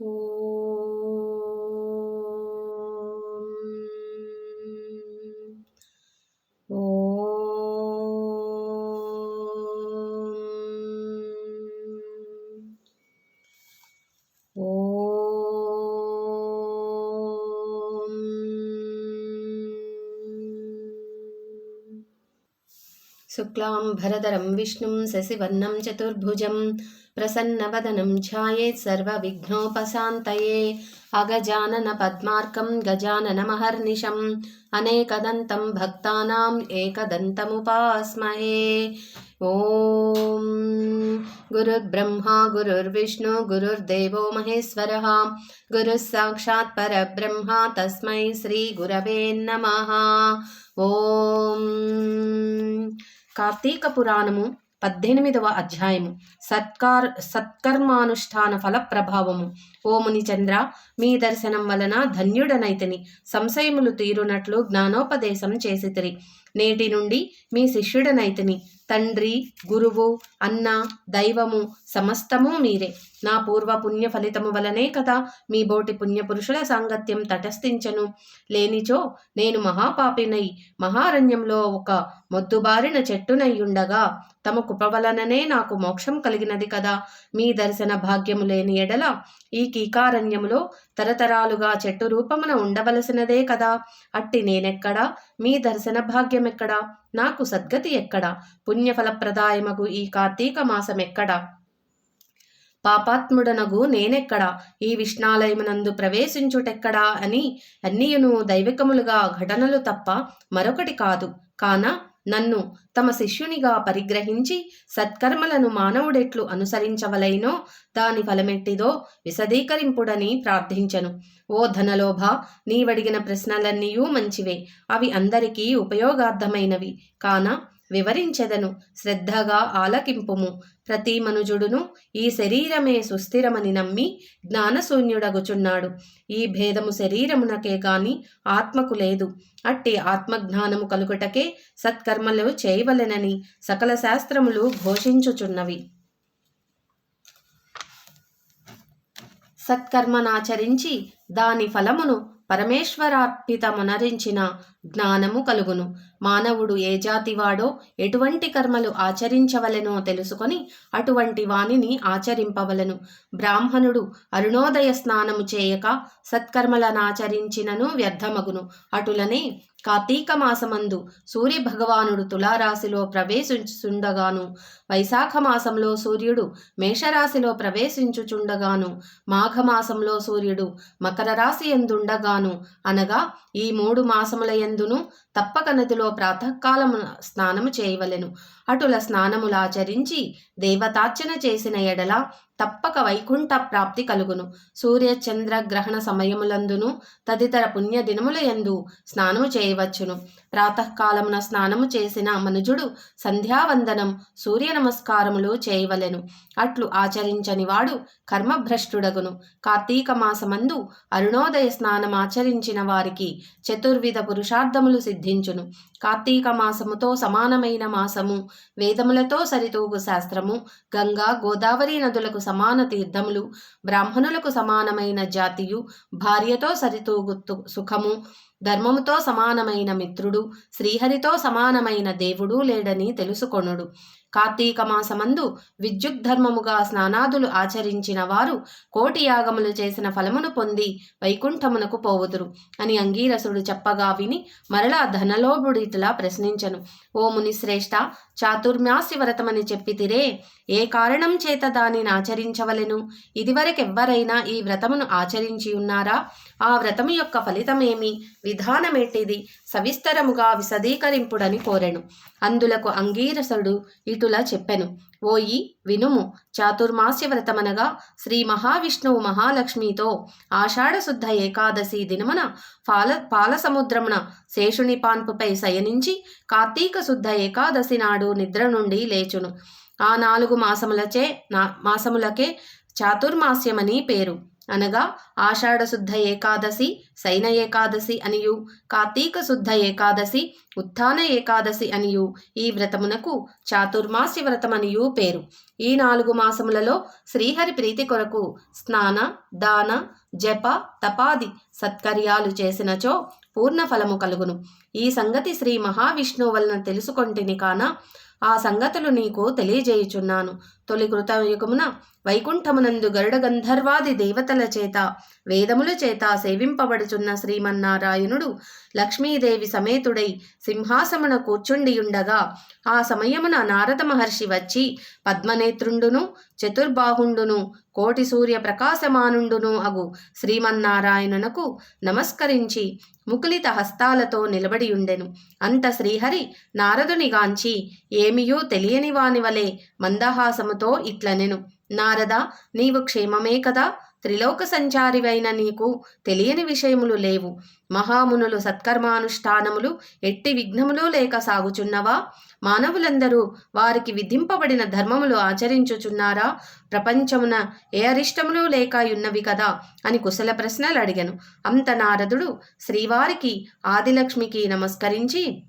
So शुक्लां भरदरं विष्णुं शशिवर्णं चतुर्भुजं प्रसन्नवदनं ध्यायेत् सर्वविघ्नोपशान्तये अगजाननपद्मार्कं गजाननमहर्निशम् अनेकदन्तं भक्तानाम् एकदन्तमुपास्महे ॐ गुरुर्ब्रह्मा गुरुर्विष्णु गुरुर्देवो महेश्वरः गुरुः साक्षात् परब्रह्मा तस्मै श्रीगुरवे नमः ॐ కార్తీక పురాణము పద్దెనిమిదవ అధ్యాయము. సత్కార్ సత్కర్మానుష్ఠాన ఫల ప్రభావము ఓముని చంద్ర మీ దర్శనం వలన ధన్యుడనైతిని. సంశయములు తీరునట్లు జ్ఞానోపదేశం చేసితిరి. నేటి నుండి మీ శిష్యుడనైతిని. తండ్రి గురువు అన్న దైవము సమస్తము మీరే. నా పూర్వ పుణ్య ఫలితము వలనే కదా మీ బోటి పుణ్యపురుషుల సాంగత్యం తటస్థించను. లేనిచో నేను మహాపాపినై. మహారణ్యంలో ఒక మొద్దుబారిన చెట్టునయ్యుండగా తమ కృపవలననే నాకు మోక్షం కలిగినది కదా. మీ దర్శన భాగ్యము లేని ఎడల ఈ కీకారణ్యములో తరతరాలుగా చెట్టు రూపమున ఉండవలసినదే కదా. అట్టి నేనెక్కడా? మీ దర్శన భాగ్యమెక్కడా? నాకు సద్గతి ఎక్కడా? పుణ్యఫలప్రదాయమగు ఈ కార్తీక మాసమెక్కడా? పాపాత్ముడనగు నేనెక్కడా? ఈ విష్ణాలయమునందు ప్రవేశించుటెక్కడా అని అన్నియును దైవికములుగా ఘటనలు తప్ప మరొకటి కాదు. కాన నన్ను తమ శిష్యునిగా పరిగ్రహించి సత్కర్మలను మానవుడెట్లు అనుసరించవలైనో దాని ఫలమెట్టిదో విశదీకరింపుడని ప్రార్థించను. ఓ ధనలోభ నీవడిగిన ప్రశ్నలన్నీయూ మంచివే. అవి అందరికీ ఉపయోగార్థమైనవి. కాన వివరించెదను. శ్రద్ధగా ఆలకింపుము. ప్రతి మనుజుడును ఈ శరీరమే సుస్థిరమని నమ్మి జ్ఞానశూన్యుడగుచున్నాడు. ఈ భేదము శరీరమునకే కాని ఆత్మకు లేదు. అట్టి ఆత్మజ్ఞానము కలుగుటకే సత్కర్మలు చేయవలెనని సకల శాస్త్రములు ఘోషించుచున్నవి. సత్కర్మనాచరించి దాని ఫలమును పరమేశ్వరార్పితమునరించిన జ్ఞానము కలుగును. మానవుడు ఏ జాతివాడో ఎటువంటి కర్మలు ఆచరించవలెనో తెలుసుకొని అటువంటి వానిని ఆచరింపవలను. బ్రాహ్మణుడు అరుణోదయ స్నానము చేయక సత్కర్మలనాచరించినను వ్యర్థమగును. అటులనే కార్తీక మాసమందు సూర్య భగవానుడు తులారాశిలో ప్రవేశించుచుండగాను వైశాఖ మాసంలో సూర్యుడు మేషరాశిలో ప్రవేశించుచుండగాను మాఘమాసంలో సూర్యుడు మకర రాశి ఎందుండగాను అనగా ఈ మూడు మాసముల ఎందును తప్పక నదిలో ప్రాతకాలము స్నానము చేయవలెను. అటుల స్నానములాచరించి దేవతార్చన చేసిన ఎడల తప్పక వైకుంఠ ప్రాప్తి కలుగును. సూర్య చంద్ర గ్రహణ సమయములందును తదితర పుణ్య దినముల ఎందు స్నానము చేయవచ్చును. ప్రాతకాలమున స్నానము చేసిన మనుజుడు సంధ్యావందనం సూర్య నమస్కారములు చేయవలెను. అట్లు ఆచరించని వాడు కర్మభ్రష్టుడగును. కార్తీక మాసమందు అరుణోదయ స్నానం ఆచరించిన వారికి చతుర్విధ పురుషార్థములు సిద్ధించును. కార్తీక మాసముతో సమానమైన మాసము వేదములతో సరితూగు శాస్త్రము గంగా గోదావరి నదులకు సమాన తీర్థములు బ్రాహ్మణులకు సమానమైన జాతియు భార్యతో సరితూగుతు సుఖము ధర్మముతో సమానమైన మిత్రుడు శ్రీహరితో సమానమైన దేవుడు లేడని తెలుసుకొనుడు. కార్తీక మాసమందు విద్యుద్ధర్మముగా స్నానాదులు ఆచరించిన వారు కోటి యాగములు చేసిన ఫలమును పొంది వైకుంఠమునకు పోవుదురు అని అంగీరసుడు చెప్పగా విని మరలా ధనలోభుడిలా ప్రశ్నించను. ఓ మునిశ్రేష్ఠ చాతుర్మాసి వ్రతమని చెప్పితిరే ఏ కారణం చేత దానిని ఆచరించవలెను? ఇదివరకెవ్వరైనా ఈ వ్రతమును ఆచరించి ఉన్నారా? ఆ వ్రతము యొక్క ఫలితమేమి? విధానమేటిది? సవిస్తరముగా విశదీకరింపుడని కోరెను. అందులకు అంగీరసుడు ఇటుల చెప్పెను. ఓయి వినుము. చాతుర్మాస్య వ్రతమనగా శ్రీ మహావిష్ణువు మహాలక్ష్మితో ఆషాఢశుద్ధ ఏకాదశి దినమున పాల పాలసముద్రమున శేషుని పాన్పుపై శయనించి కార్తీక శుద్ధ ఏకాదశి నాడు నిద్ర నుండి లేచును. ఆ నాలుగు మాసములచే నా మాసములకే చాతుర్మాస్యమని పేరు. అనగా ఆషాఢశుద్ధ ఏకాదశి శైన ఏకాదశి అనియు కార్తీక శుద్ధ ఏకాదశి ఉత్థాన ఏకాదశి అనియు ఈ వ్రతమునకు చాతుర్మాసి వ్రతమనియు పేరు. ఈ నాలుగు మాసములలో శ్రీహరి ప్రీతి కొరకు స్నాన దాన జప తపాది సత్కర్యాలు చేసినచో పూర్ణ ఫలము కలుగును. ఈ సంగతి శ్రీ మహావిష్ణువు వలన తెలుసుకొంటిని కాన ఆ సంగతులు నీకు తెలియజేయుచున్నాను. తొలి కృతయుగమున వైకుంఠమునందు గరుడ గంధర్వాది దేవతల చేత వేదముల చేత సేవింపబడుచున్న శ్రీమన్నారాయణుడు లక్ష్మీదేవి సమేతుడై సింహాసమున కూర్చుండియుండగా ఆ సమయమున నారద మహర్షి వచ్చి పద్మనేత్రుండును చతుర్బాహుండును కోటి సూర్య ప్రకాశమానుండును అగు శ్రీమన్నారాయణునకు నమస్కరించి ముకులిత హస్తాలతో నిలబడియుండెను. అంత శ్రీహరి నారదునిగాంచి ఏమియూ తెలియని వాని వలె మందహాసముతో ఇట్లనెను. నారద నీవు క్షేమమే కదా? త్రిలోక సంచారివైన నీకు తెలియని విషయములు లేవు. మహామునులు సత్కర్మానుష్ఠానములు ఎట్టి విఘ్నములు లేక సాగుచున్నవా? మానవులందరూ వారికి విధింపబడిన ధర్మములు ఆచరించుచున్నారా? ప్రపంచమున ఏ అరిష్టములు లేక ఉన్నవి కదా? అని కుశల ప్రశ్నలు అడిగను. అంత నారదుడు శ్రీవారికి ఆదిలక్ష్మికి నమస్కరించి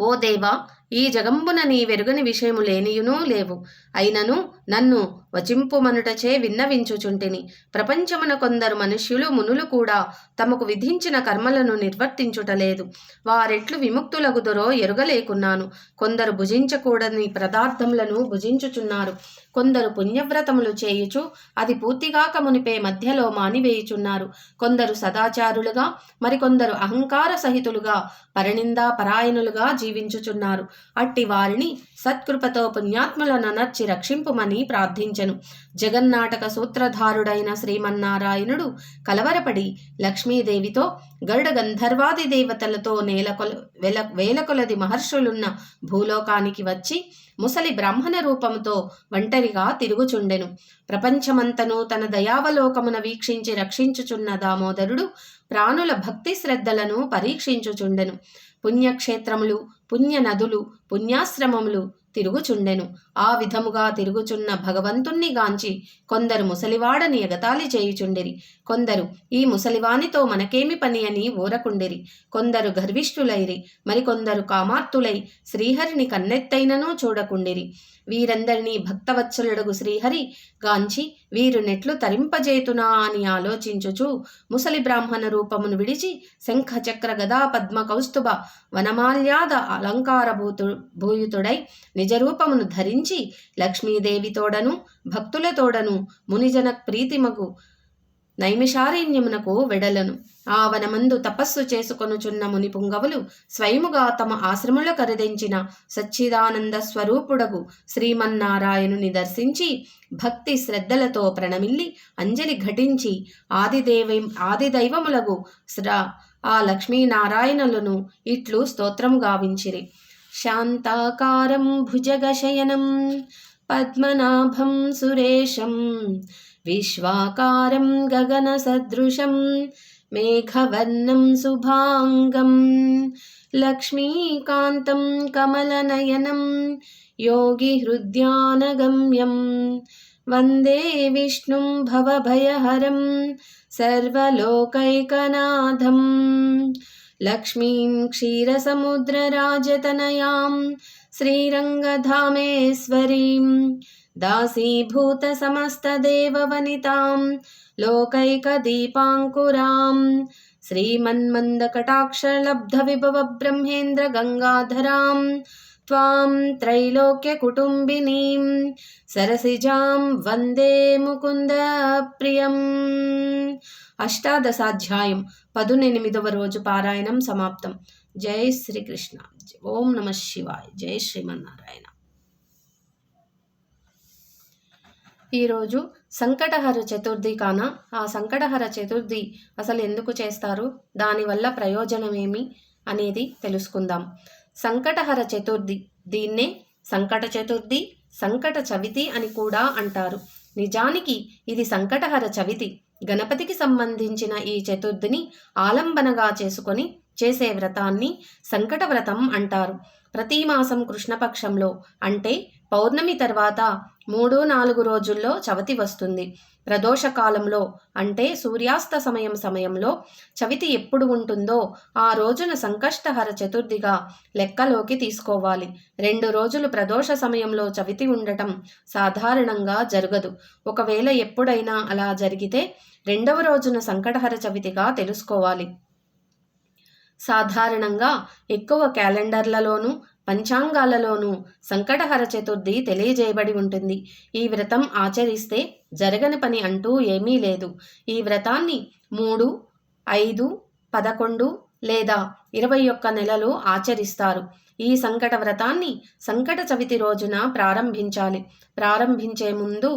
ఓ దేవా ఈ జగంబున నీ వెరుగని విషయము లేనియునూ లేవు. అయినను నన్ను వచింపుమనుటచే విన్నవించుచుంటిని. ప్రపంచమున కొందరు మనుష్యులు మునులు కూడా తమకు విధించిన కర్మలను నిర్వర్తించుటలేదు. వారెట్లు విముక్తులగుదరో ఎరుగలేకున్నాను. కొందరు భుజించకూడని పదార్థములను భుజించుచున్నారు. కొందరు పుణ్యవ్రతములు చేయుచు అది పూర్తిగాక మునిపే మధ్యలో మానివేయుచున్నారు. కొందరు సదాచారులుగా మరికొందరు అహంకార సహితులుగా పరిణిందా పరాయణులుగా జీవించుచున్నారు. అట్టి వారిని సత్కృపతో పుణ్యాత్ములనర్చి రక్షింపుమని ప్రార్థించెను. జగన్నాటక సూత్రధారుడైన శ్రీమన్నారాయణుడు కలవరపడి లక్ష్మీదేవితో గరుడ గంధర్వాది దేవతలతో నేలకొల వెల వేలకొలది మహర్షులున్న భూలోకానికి వచ్చి ముసలి బ్రాహ్మణ రూపంతో ఒంటరిగా తిరుగుచుండెను. ప్రపంచమంతను తన దయావలోకమున వీక్షించి రక్షించుచున్న దామోదరుడు ప్రాణుల భక్తి శ్రద్ధలను పరీక్షించుచుండెను. పుణ్యక్షేత్రములు పుణ్య నదులు పుణ్యాశ్రమములు తిరుగుచుండెను. ఆ విధముగా తిరుగుచున్న భగవంతుణ్ణి గాంచి కొందరు ముసలివాడని ఎగతాళి చేయుచుండిరి. కొందరు ఈ ముసలివానితో మనకేమి పని అని ఊరకుండిరి. కొందరు గర్విష్ఠులైరి మరికొందరు కామార్తులై శ్రీహరిని కన్నెత్తైననూ చూడకుండిరి. వీరందరినీ భక్తవత్సలుడగు శ్రీహరి గాంచి వీరు నెట్లు తరింపజేతునా అని ఆలోచించుచు ముసలి బ్రాహ్మణ రూపమును విడిచి శంఖ చక్ర గదా పద్మ కౌస్తుభ వనమాల్యాద అలంకారభూతు భూయుతుడై నిజరూపమును ధరించి లక్ష్మీదేవితోడను భక్తులతోడను మునిజన ప్రీతిమగు నైమిషారణ్యమునకు వెడలను. ఆ వనమందు తపస్సు చేసుకొనుచున్న ముని పుంగవులు స్వయముగా తమ ఆశ్రముల కరిదించిన సచ్చిదానంద స్వరూపుడగు శ్రీమన్నారాయణుని దర్శించి భక్తి శ్రద్ధలతో ప్రణమిల్లి అంజలి ఘటించి ఆదిదేవి ఆదిదైవములగు శ్ర ఆ లక్ష్మీనారాయణులను ఇట్లు స్తోత్రము గావించిరి. శాంతాకారం భుజగశయనం పద్మనాభం సురేశం విశ్వాకారం గగనసదృశం మేఘవర్ణం శుభాంగం లక్ష్మీకాంతం కమలనయనం योगिहृद्यानगम्यं वन्दे विष्णुं भवभयहरं सर्वलोकैकनाथं लक्ष्मीं क्षीरसमुद्रराजतनयां श्रीरङ्गधामेश्वरीं दासीभूतसमस्तदेववनितां लोकैकदीपाङ्कुरां श्रीमन्मन्दकटाक्षलब्धविभवब्रह्मेन्द्रगङ्गाधरां त्वां त्रैलोक्यकुटुम्बिनीं सरसिजां వందే ముకుంద ప్రియం అష్టాదశాధ్యాయం పదునెనిమిదవ రోజు పారాయణం సమాప్తం జై శ్రీకృష్ణ ఓం నమ శివాయ జై శ్రీమన్నారాయణ ఈరోజు సంకటహర చతుర్థి కాన ఆ సంకటహర చతుర్థి అసలు ఎందుకు చేస్తారు దానివల్ల ప్రయోజనమేమి అనేది తెలుసుకుందాం సంకటహర చతుర్థి. దీన్నే సంకట చతుర్థి సంకట చవితి అని కూడా అంటారు. నిజానికి ఇది సంకటహర చవితి. గణపతికి సంబంధించిన ఈ చతుర్థిని ఆలంబనగా చేసుకొని చేసే వ్రతాన్ని సంకట వ్రతం అంటారు. ప్రతి మాసం కృష్ణపక్షంలో అంటే పౌర్ణమి తర్వాత మూడు నాలుగు రోజుల్లో చవితి వస్తుంది. ప్రదోషకాలంలో అంటే సూర్యాస్త సమయం సమయంలో చవితి ఎప్పుడు ఉంటుందో ఆ రోజున సంకష్టహర చతుర్థిగా లెక్కలోకి తీసుకోవాలి. రెండు రోజులు ప్రదోష సమయంలో చవితి ఉండటం సాధారణంగా జరగదు. ఒకవేళ ఎప్పుడైనా అలా జరిగితే రెండవ రోజున సంకటహర చవితిగా తెలుసుకోవాలి. సాధారణంగా ఎక్కువ క్యాలెండర్లలోనూ పంచాంగాలలోనూ సంకటహర చతుర్థి తెలియజేయబడి ఉంటుంది. ఈ వ్రతం ఆచరిస్తే జరగని పని అంటూ ఏమీ లేదు. ఈ వ్రతాన్ని మూడు ఐదు పదకొండు లేదా ఇరవై ఒక్క నెలలు ఆచరిస్తారు. ఈ సంకట వ్రతాన్ని సంకట చవితి రోజున ప్రారంభించాలి. ప్రారంభించే ముందు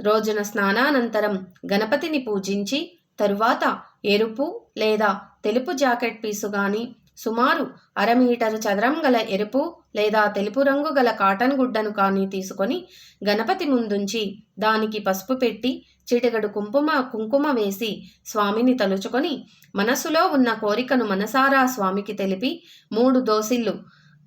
రోజున స్నానానంతరం గణపతిని పూజించి తరువాత ఎరుపు లేదా తెలుపు జాకెట్ పీసు కానీ సుమారు అర మీటరు చదరం గల ఎరుపు లేదా తెలుపు రంగు గల కాటన్ గుడ్డను కానీ తీసుకొని గణపతి ముందుంచి దానికి పసుపు పెట్టి చిటికడు కుంకుమ కుంకుమ వేసి స్వామిని తలుచుకొని మనసులో ఉన్న కోరికను మనసారా స్వామికి తెలిపి మూడు దోసిళ్ళు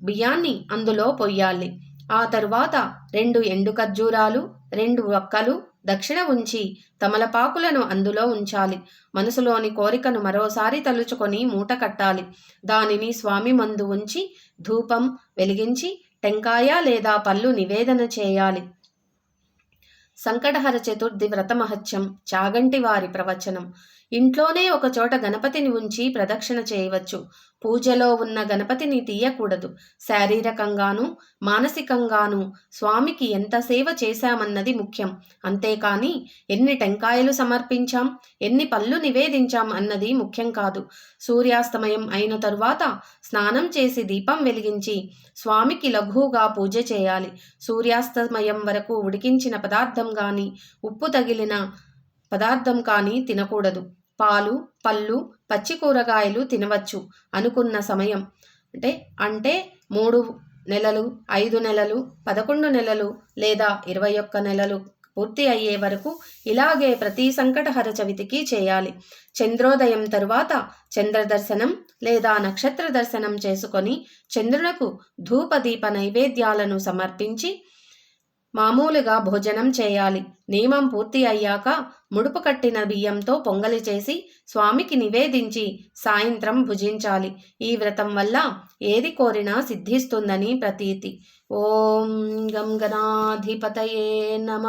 బియ్యాన్ని అందులో పొయ్యాలి. ఆ తరువాత రెండు ఎండు ఖర్జూరాలు రెండు వక్కలు దక్షిణ ఉంచి తమలపాకులను అందులో ఉంచాలి. మనసులోని కోరికను మరోసారి తలుచుకొని మూట కట్టాలి. దానిని స్వామి మందు ఉంచి ధూపం వెలిగించి టెంకాయ లేదా పళ్ళు నివేదన చేయాలి. సంకటహర చతుర్థి వ్రతమహత్యం చాగంటి వారి ప్రవచనం. ఇంట్లోనే ఒక చోట గణపతిని ఉంచి ప్రదక్షిణ చేయవచ్చు. పూజలో ఉన్న గణపతిని తీయకూడదు. శారీరకంగాను మానసికంగాను స్వామికి ఎంత సేవ చేశామన్నది ముఖ్యం. అంతేకాని ఎన్ని టెంకాయలు సమర్పించాం ఎన్ని పళ్ళు నివేదించాం అన్నది ముఖ్యం కాదు. సూర్యాస్తమయం అయిన తరువాత స్నానం చేసి దీపం వెలిగించి స్వామికి లఘువుగా పూజ చేయాలి. సూర్యాస్తమయం వరకు ఉడికించిన పదార్థం కానీ ఉప్పు తగిలిన పదార్థం కానీ తినకూడదు. పాలు పళ్ళు పచ్చి కూరగాయలు తినవచ్చు అనుకున్న సమయం. అంటే అంటే మూడు నెలలు ఐదు నెలలు పదకొండు నెలలు లేదా ఇరవై ఒక్క నెలలు పూర్తి అయ్యే వరకు ఇలాగే ప్రతి సంకటహర చవితికి చేయాలి. చంద్రోదయం తరువాత చంద్రదర్శనం లేదా నక్షత్ర దర్శనం చేసుకొని చంద్రునకు ధూపదీప నైవేద్యాలను సమర్పించి మామూలుగా భోజనం చేయాలి. నియమం పూర్తి అయ్యాక ముడుపు కట్టిన బియ్యంతో పొంగలి చేసి స్వామికి నివేదించి సాయంత్రం భుజించాలి. ఈ వ్రతం వల్ల ఏది కోరినా సిద్ధిస్తుందని ప్రతీతి. ఓం గంగనాధిపతయే నమ.